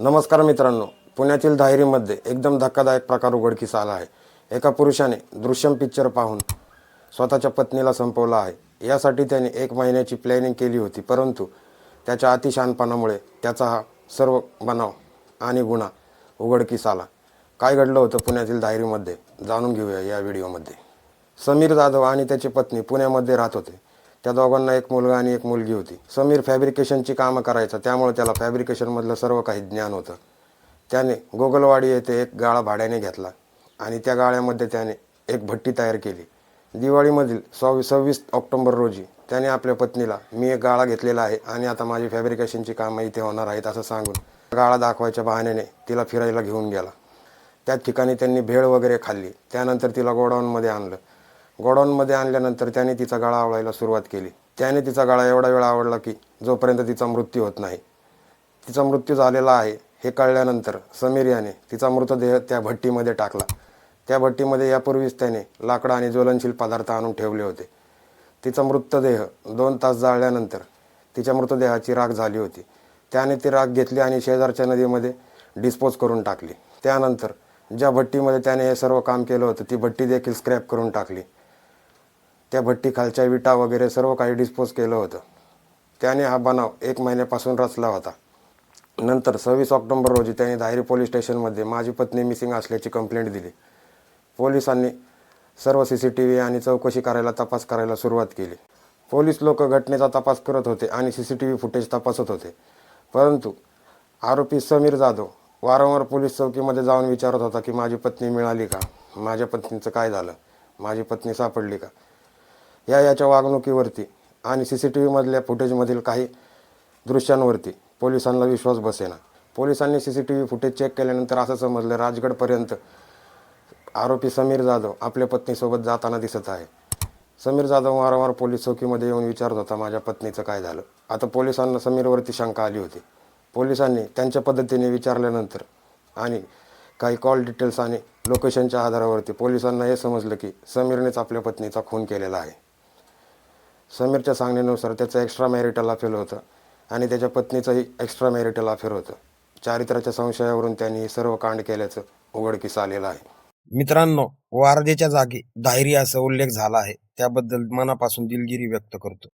नमस्कार मित्रांनो. पुण्यातील धायरीमध्ये एकदम धक्कादायक प्रकार उघडकीस आला आहे. एका पुरुषाने दृश्यम पिक्चर पाहून स्वतःच्या पत्नीला संपवला आहे. यासाठी त्याने एक महिन्याची प्लॅनिंग केली होती परंतु त्याच्या अतिशहानपणामुळे त्याचा हा सर्व बनाव आणि गुन्हा उघडकीस आला. काय घडलं होतं पुण्यातील धायरीमध्ये? जाणून घेऊया या व्हिडिओमध्ये समीर जाधव आणि त्याची पत्नी पुण्यामध्ये राहत होते. त्या दोघांना एक मुलगा आणि एक मुलगी होती. समीर फॅब्रिकेशनची कामं करायचा त्यामुळे त्याला फॅब्रिकेशनमधलं सर्व काही ज्ञान होतं. त्याने गोगलवाडी येथे एक गाळा भाड्याने घेतला आणि त्या गाळ्यामध्ये त्याने एक भट्टी तयार केली. दिवाळीमधील सव्वीस सव्वीस ऑक्टोबर रोजी त्याने आपल्या पत्नीला मी एक गाळा घेतलेला आहे आणि आता माझी फॅब्रिकेशनची कामं इथे होणार आहेत असं सांगून गाळा दाखवायच्या बहाण्याने तिला फिरायला घेऊन गेला. त्या ठिकाणी त्यांनी भेळ वगैरे खाल्ली. त्यानंतर तिला गोडाऊनमध्ये आणलं. गोडाऊनमध्ये आणल्यानंतर त्याने तिचा गळा आवळायला सुरुवात केली. त्याने तिचा गळा एवढा वेळ आवडला की जोपर्यंत तिचा मृत्यू होत नाही. तिचा मृत्यू झालेला आहे हे कळल्यानंतर समीर याने तिचा मृतदेह त्या भट्टीमध्ये टाकला. त्या भट्टीमध्ये यापूर्वीच त्याने लाकडं आणि ज्वलनशील पदार्थ आणून ठेवले होते. तिचा मृतदेह दोन तास जाळल्यानंतर तिच्या मृतदेहाची राख झाली होती. त्याने ती राख घेतली आणि शेजारच्या नदीमध्ये डिस्पोज करून टाकली. त्यानंतर ज्या भट्टीमध्ये त्याने हे सर्व काम केलं होतं ती भट्टी देखील स्क्रॅप करून टाकली. त्या भट्टीखालच्या विटा वगैरे सर्व काही डिस्पोज केलं होतं. त्याने हा बनाव एक महिन्यापासून रचला होता. नंतर सव्वीस ऑक्टोबर रोजी त्याने धायरी पोलीस स्टेशनमध्ये माझी पत्नी मिसिंग असल्याची कंप्लेंट दिली. पोलिसांनी सर्व सी सी टी व्ही आणि चौकशी करायला तपास करायला सुरुवात केली. पोलीस लोक घटनेचा तपास करत होते आणि C C T V footage तपासत होते. परंतु आरोपी समीर जाधव वारंवार पोलीस चौकीमध्ये जाऊन विचारत होता की माझी पत्नी मिळाली का? माझ्या पत्नीचं काय झालं? माझी पत्नी सापडली का? या याच्या वागणुकीवरती आणि सी सी टी व्हीमधल्या फुटेजमधील काही दृश्यांवरती पोलिसांना विश्वास बसेना. पोलिसांनी C C T V footage check केल्यानंतर असं समजलं राजगडपर्यंत आरोपी समीर जाधव आपल्या पत्नीसोबत जाताना दिसत आहे. समीर जाधव वारंवार पोलीस चौकीमध्ये येऊन विचारत होता माझ्या पत्नीचं काय झालं? आता पोलिसांना समीरवरती शंका आली होती. पोलिसांनी त्यांच्या पद्धतीने विचारल्यानंतर आणि काही कॉल डिटेल्स आणि लोकेशनच्या आधारावरती पोलिसांना हे समजलं की समीरनेच आपल्या पत्नीचा खून केलेला आहे. समीरच्या सांगण्यानुसार त्याचं एक्स्ट्रा मॅरिटल अफेअर होतं आणि त्याच्या पत्नीचंही एक्स्ट्रा मॅरिटल अफेअर होतं. चारित्र्याच्या संशयावरून त्यांनी सर्व कांड केल्याचं उघडकीस आलेलं आहे. मित्रांनो वारदेच्या जागी धायरी असा उल्लेख झाला आहे. त्याबद्दल मनापासून दिलगिरी व्यक्त करतो.